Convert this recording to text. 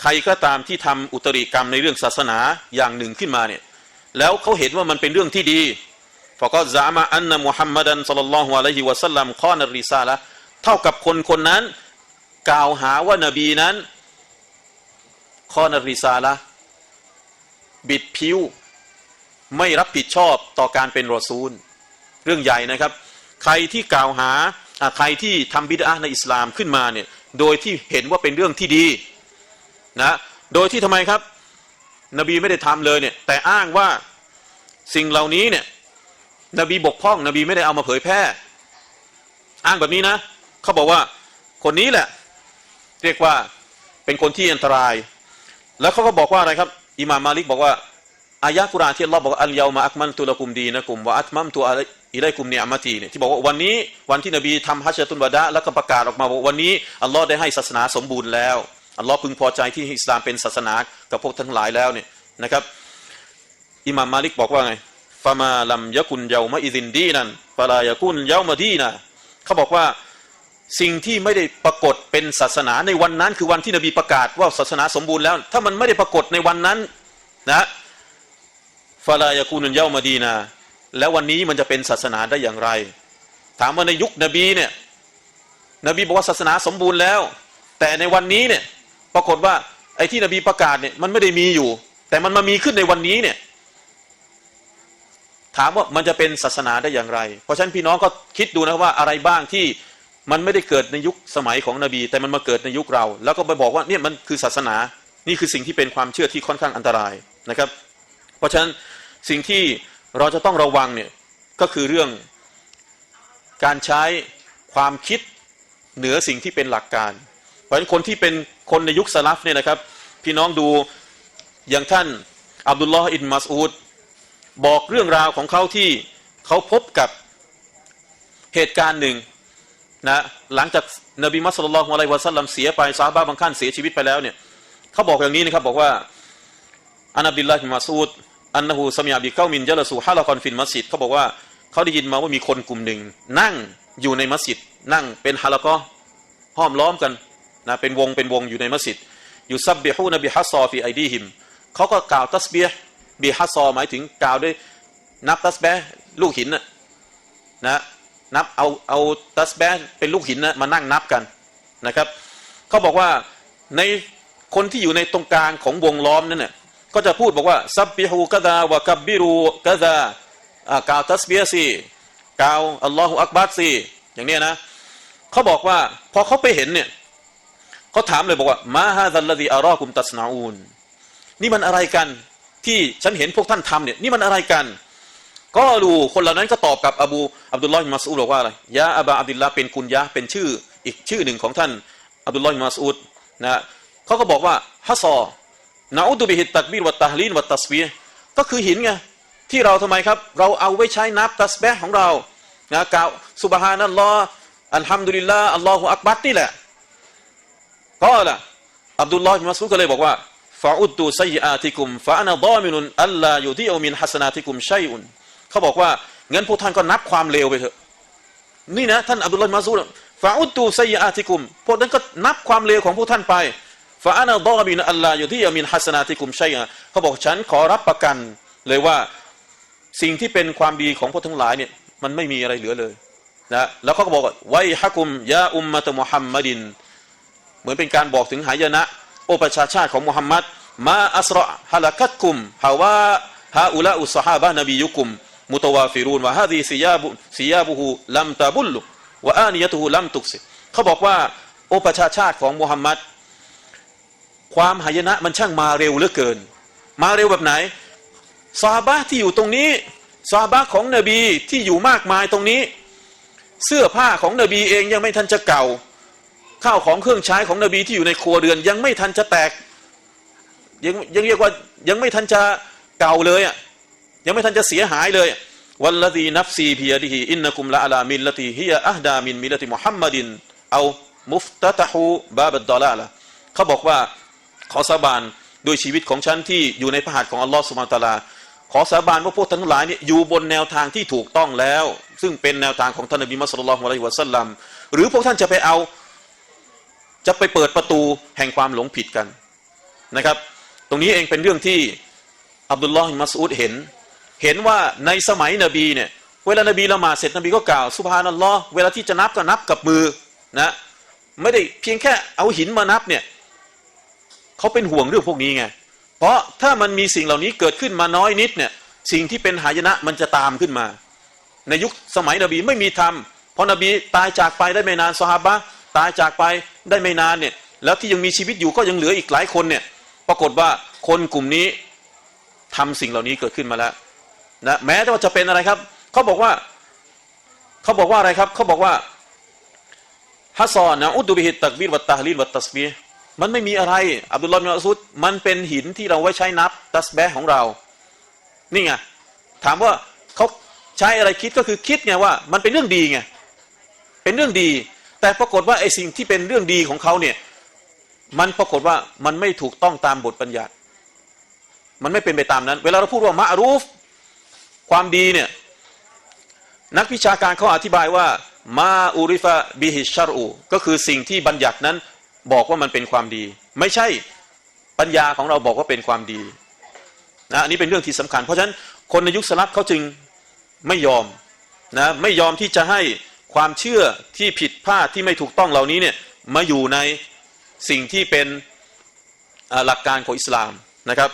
ใครก็ตามที่ทำอุตริกรรมในเรื่องศาสนาอย่างหนึ่งขึ้นมาเนี่ยแล้วเขาเห็นว่ามันเป็นเรื่องที่ดีฟะก็ซามะอันนะมุฮัมมัดันสัลลัลลอฮุอะลัยฮิวะสัลลัมข้อนริซาละเท่ากับคนคนนั้น กล่าวหาว่านบีนั้นข้อนริซาละบิดผิวไม่รับผิดชอบต่อการเป็นรอซูล เรื่องใหญ่นะครับ ใครที่กล่าวหาใครที่ทำบิดาในอิสลามขึ้นมาเนี่ยโดยที่เห็นว่าเป็นเรื่องที่ดี นะโดยที่ทำไมครับ นบีไม่ได้ทำเลยเนี่ย แต่อ้างว่าสิ่งเหล่านี้เนี่ย นบีบกพร่อง นบีไม่ได้เอามาเผยแพร่ อ้างแบบนี้นะเขาบอกว่าคนนี้แหละ เรียกว่าเป็นคนที่อันตราย แล้วเขาก็บอกว่าอะไรครับอิหม่ามมาลิกบอกว่าอายะกุรานที่อัลอบอกอัลยามาอักมันตุลกุมดีนะกุมวะอัตมัมตุอะลัยอิไลกุมเนียมาตีเนี่ยที่บอกว่าวันนี้วันที่นบีทำฮัจญตุลวะดะแล้วก็ประกาศออกมาบอกวันนี้อัลลอฮ์ได้ให้ศาสนาสมบูรณ์แล้ว อัลลอฮ์พึงพอใจที่อิสลามเป็นศาสนากับพวกท่านทั้งหลายแล้วเนี่ยนะครับ อิหม่ามมาลิกบอกว่าไงฟามาลัมยะกุนเยามะอิซินดีนันฟาลายะกุนเยามาดีนะเขาบอกว่าสิ่งที่ไม่ได้ปรากฏเป็นศาสนาในวันนั้นคือวันที่นบีประกาศว่าศาสนาสมบูรณ์แล้ว ถ้ามันไม่ได้ปรากฏในวันนั้นนะฟาลายะกุนเยามาดีนะแล้ววันนี้มันจะเป็นศาสนาได้อย่างไร ถามว่าในยุคนบีเนี่ย นบีบอกว่าศาสนาสมบูรณ์แล้ว แต่ในวันนี้เนี่ย ปรากฏว่า ไอ้ที่นบีประกาศเนี่ยมันไม่ได้มีอยู่ แต่มันมามีขึ้นในวันนี้เนี่ย ถามว่ามันจะเป็นศาสนาได้อย่างไร เพราะฉะนั้นพี่น้องก็คิดดูนะว่าอะไรบ้างที่มันไม่ได้เกิดในยุคสมัยของนบี แต่มันมาเกิดในยุคเรา แล้วก็ไปบอกว่าเนี่ยมันคือศาสนา นี่คือสิ่งที่เป็นความเชื่อที่ค่อนข้างอันตรายนะครับ เพราะฉะนั้นสิ่งที่เราจะต้องระวังเนี่ยก็คือเรื่องการใช้ความคิดเหนือสิ่งที่เป็นหลักการ ราะฉะนั้นคนที่เป็นคนในยุคสลับเนี่ยนะครับ พี่น้องดูอย่างท่านอับดุลลอฮ์อินมัสอูดบอกเรื่องราวของเขาที่เขาพบกับเหตุการณ์หนึ่งนะหลังจากนบีมุสลิมองอะลัยวะสัลลัมเสียไปซาบะบางท่านเสียชีวิตไปแล้วเนี่ยเขาบอกอย่างนี้นะครับบอกว่าอันอับดุลลาฮิมาซูดอันนหูสมียบิเก้ามินยะลสูฮะละคอนฟินมัสยิดเขาบอกว่าเขาได้ยินมาว่ามีคนกลุ่มหนึ่ง นั่งอยู่ในมัสยิดนั่งเป็นฮะละกอห้อมล้อมกัน นะเป็นวงเป็นวงอยู่ในมัสยิดอยู่ซับเบิฮูนบิฮัสซอฟีไอดีฮิมเขาก็กล่าวตัสเบียบีฮัสซอหมายถึงกล่าวด้วยนับตัสเบะลูกหินนะนะนับเอาเอาตัสเบะเป็นลูกหินนะมานั่งนับกันนะครับเขาบอกว่าในคนที่อยู่ในตรงกลางของวงล้อมนั่นน่ะก็จะพูดบอกว่าซับบิฮูกะดาวะกับบิรูกะดากล่าวตัสเบียสิกล่าวอัลลอฮฺอักบัรสิอย่างนี้นะเขาบอกว่าพอเขาไปเห็นเนี่ย เขาถามเลยบอกว่ามาฮาซัลลดีอารอกุมตัสนาอูนนี่มันอะไรกันที่ฉันเห็นพวกท่านทำเนี่ยนี่มันอะไรกัน ก็ดูคนเหล่านั้นก็ตอบกับอบูอับดุลลอฮ์อิมัสอูดบอกว่าอะไรยะอับาอับดุลลาเป็นกุญยะเป็นชื่ออีกชื่อหนึ่งของท่านอับดุลลอฮ์อิมัสอูดนะเขาก็บอกว่าฮัสซอนาอุดุบิฮิตตักบีรวัตตาฮลีนวัตตัสเบียก็คือหินไงที่เราทำไมครับ เราเอาไว้ใช้นับตัสเบะของเรานะกล่าวสุบฮานัลลอฮ์อัลฮัมดุลิลลาห์อัลลอฮฺอักบัรนี่แหละ ก็ล่ะอับดุลลอฮ์อิมัสูดก็เลยบอกว่าฟาอุดตูไซอาติกุมฟาอานาดอมินุนอัลลาอยู่ที่อมินฮัสนาติกุมชัยอุนเขาบอกว่างั้นพวกท่านก็นับความเลวไปเถอะ นี่นะท่านอับดุลลอฮ์มาซูดฟาอุดตูไซอาติกุมพวกนั้นก็นับความเลวของพวกท่านไปฟาอานาดอมินอัลลาอยู่ที่อมินฮัสนาติกุมชัยอะเขาบอกฉันขอรับประกันเลยว่าสิ่งที่เป็นความดีของพวกทั้งหลายเนี่ยมันไม่มีอะไรเหลือเลยนะแล้วเขาก็บอกว่าไวฮะกุมยาอุมมะตมุฮัมมัดิน เหมือนเป็นการบอกถึงหายนะ โอประชาชาติของมุฮัมมัดมาอัสรอฮะลักัตกุมฮาวาฮาอุลาอุสฮาบะนบียุกุมมุตวาฟิรูนวะฮาดีซิยาบุซิยาบุฮูลัมตาบุลลุวะอานียะตุฮูลัมตุกซิเขาบอกว่าโอประชาชาติของมุฮัมมัดความหายนะมันช่างมาเร็วเหลือเกิน มาเร็วแบบไหนซาบะที่อยู่ตรงนี้ซาบะของนบีที่อยู่มากมายตรงนี้ เสื้อผ้าของนบีเองยังไม่ทันจะเก่า ข้าวของเครื่องใช้ของนบีที่อยู่ในครัวเรือน ยังไม่ทันจะแตก ยังยังเรียกว่ายังไม่ทันจะเก่าเลยอะยังไม่ทันจะเสียหายเลยวัลลดีนัฟซีพิยดิฮิอินนักุมละอัลามิลลติฮิยะอัฮดามินมิลติมุฮัมมัดินเอามุฟตะตะฮูบาบัดดอลาละเขาบอกว่าขอสาบานโดยชีวิตของฉันที่อยู่ในพระหัตถ์ของอัลลอฮ์สุบานตะลา ขอสาบานว่าพวกท่านทั้งหลายเนี่ยอยู่บนแนวทางที่ถูกต้องแล้ว ซึ่งเป็นแนวทางของท่านนบีมุสลิมอะลัยฮิวะสัลลัมหรือพวกท่านจะไปเอา จะไปเปิดประตูแห่งความหลงผิดกันนะครับ ตรงนี้เองเป็นเรื่องที่อับดุลลอฮ์มัสอุดเห็น เห็นว่าในสมัยนบีเนี่ยเวลานบีละหมาดเสร็จนบีก็กล่าวสุบฮานัลลอฮ์เวลาที่จะนับก็นับกับมือนะไม่ได้เพียงแค่เอาหินมานับเนี่ยเขาเป็นห่วงเรื่องพวกนี้ไงเพราะถ้ามันมีสิ่งเหล่านี้เกิดขึ้นมาน้อยนิดเนี่ยสิ่งที่เป็นหายนะมันจะตามขึ้นมา ในยุคสมัยนบีไม่มีทำเพราะนบีตายจากไปได้ไม่นานซอฮาบะ ตายจากไปได้ไม่นานเนี่ยแล้วที่ยังมีชีวิตอยู่ก็ยังเหลืออีกหลายคนเนี่ยปรากฏว่าคนกลุ่มนี้ทำสิ่งเหล่านี้เกิดขึ้นมาแล้วนะแม้ว่าจะเป็นอะไรครับเขาบอกว่าเขาบอกว่าอะไรครับเขาบอกว่าฮัสซอนนะอุดุบิฮิตตักบีรวัตตาฮลีลวัตตัสบีฮ์มันไม่มีอะไรอับดุลลอฮ์บินมัสุดมันเป็นหินที่เราไว้ใช้นับตัสแบของเรา นี่ไงถามว่าเขาใช้อะไรคิดก็คือคิดไงว่า มันเป็นเรื่องดีไงเป็นเรื่องดี แต่ปรากฏว่าไอ้สิ่งที่เป็นเรื่องดีของเขาเนี่ย มันปรากฏว่ามันไม่ถูกต้องตามบทบัญญัติ มันไม่เป็นไปตามนั้น เวลาเราพูดว่ามะรูฟความดีเนี่ย นักวิชาการเขาอธิบายว่ามาอูริฟะบิฮิชารูก็คือสิ่งที่บัญญัตินั้นบอกว่ามันเป็นความดี ไม่ใช่ปัญญาของเราบอกว่าเป็นความดีนะอันนี้เป็นเรื่องที่สำคัญ เพราะฉะนั้นคนในยุคสลับเขาจึงไม่ยอมนะไม่ยอมที่จะให้ ความเชื่อที่ผิดพลาดที่ไม่ถูกต้องเหล่านี้เนี่ยมาอยู่ในสิ่งที่เป็นหลักการของอิสลามนะครับ